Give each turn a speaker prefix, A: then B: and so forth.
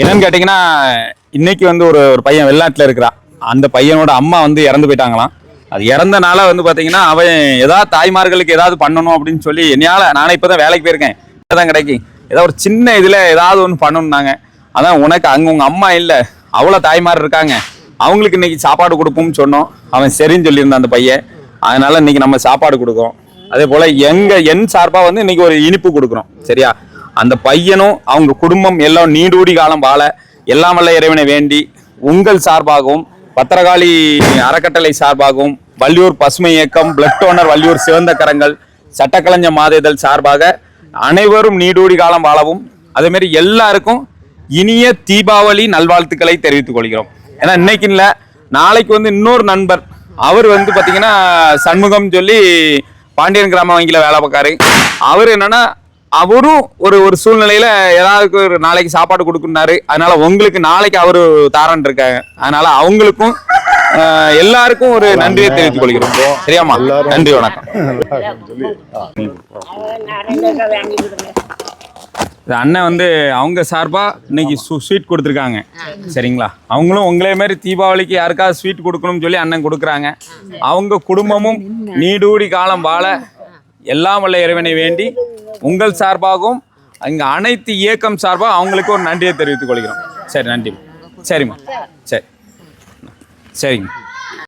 A: என்னன்னு கேட்டிங்கன்னா இன்னைக்கு வந்து ஒரு ஒரு பையன் வெளிநாட்டில் இருக்கிறான். அந்த பையனோட அம்மா வந்து இறந்து போயிட்டாங்களாம். அது இறந்தனால வந்து பார்த்தீங்கன்னா அவன் ஏதாவது தாய்மார்களுக்கு ஏதாவது பண்ணணும் அப்படின்னு சொல்லி என்னால் நானே இப்போ தான் வேலைக்கு போயிருக்கேன். தான் கிடைக்கும் ஏதாவது ஒரு சின்ன இதில் ஏதாவது ஒன்று பண்ணணும்னாங்க. அதான் உனக்கு அங்கே உங்கள் அம்மா இல்லை. அவ்வளோ தாய்மார் இருக்காங்க. அவங்களுக்கு இன்னைக்கு சாப்பாடு கொடுப்போம்னு சொன்னோம். அவன் சரின்னு சொல்லியிருந்தான் அந்த பையன். அதனால இன்னைக்கு நம்ம சாப்பாடு கொடுக்குறோம். அதே போல் எங்கள் என் சார்பாக வந்து இன்னைக்கு ஒரு இனிப்பு கொடுக்குறோம். சரியா? அந்த பையனும் அவங்க குடும்பம் எல்லாம் நீடூடி காலம் வாழ எல்லாம் வல்ல இறைவனை வேண்டி உங்கள் சார்பாகவும் பத்திரகாளி அறக்கட்டளை சார்பாகவும் வள்ளியூர் பசுமை இயக்கம் பிளட் டோனர் வள்ளியூர் சிவந்த கரங்கள் சட்டக்கலைஞ மாதேதல் சார்பாக அனைவரும் நீடூடி காலம் வாழவும் அதேமாரி எல்லாருக்கும் இனிய தீபாவளி நல்வாழ்த்துக்களை தெரிவித்துக் கொள்கிறோம். ஏன்னா இன்னைக்கு இல்லை நாளைக்கு வந்து இன்னொரு நண்பர் அவர் வந்து பார்த்தீங்கன்னா சண்முகம் சொல்லி பாண்டியன் கிராம வங்கியில் வேலை பார்க்காரு. அவர் என்னன்னா அவரும் ஒரு ஒரு சூழ்நிலையில ஏதாவது ஒரு நாளைக்கு சாப்பாடு கொடுக்குனாரு அதனால உங்களுக்கு நாளைக்கு அவரு தாரன் இருக்காங்க. அதனால அவங்களுக்கும் எல்லாருக்கும் ஒரு நன்றியை தெரிவித்துக் கொள்கிறோம். சரியாமா நன்றி வணக்கம். அண்ணன் வந்து அவங்க சார்பா இன்னைக்கு ஸ்வீட் கொடுத்துருக்காங்க. சரிங்களா? அவங்களும் உங்களே மாதிரி தீபாவளிக்கு யாருக்காவது ஸ்வீட் கொடுக்கணும்னு சொல்லி அண்ணன் கொடுக்குறாங்க. அவங்க குடும்பமும் நீடூடி காலம் வாழ எல்லாம் வல்ல இறைவனை வேண்டி உங்கள் சார்பாகவும் இங்கே அனைத்து இயக்கம் சார்பாக அவங்களுக்கு ஒரு நன்றியை தெரிவித்துக் கொள்கிறோம். சரி நன்றி. சரிம்மா. சரி. சரிங்க.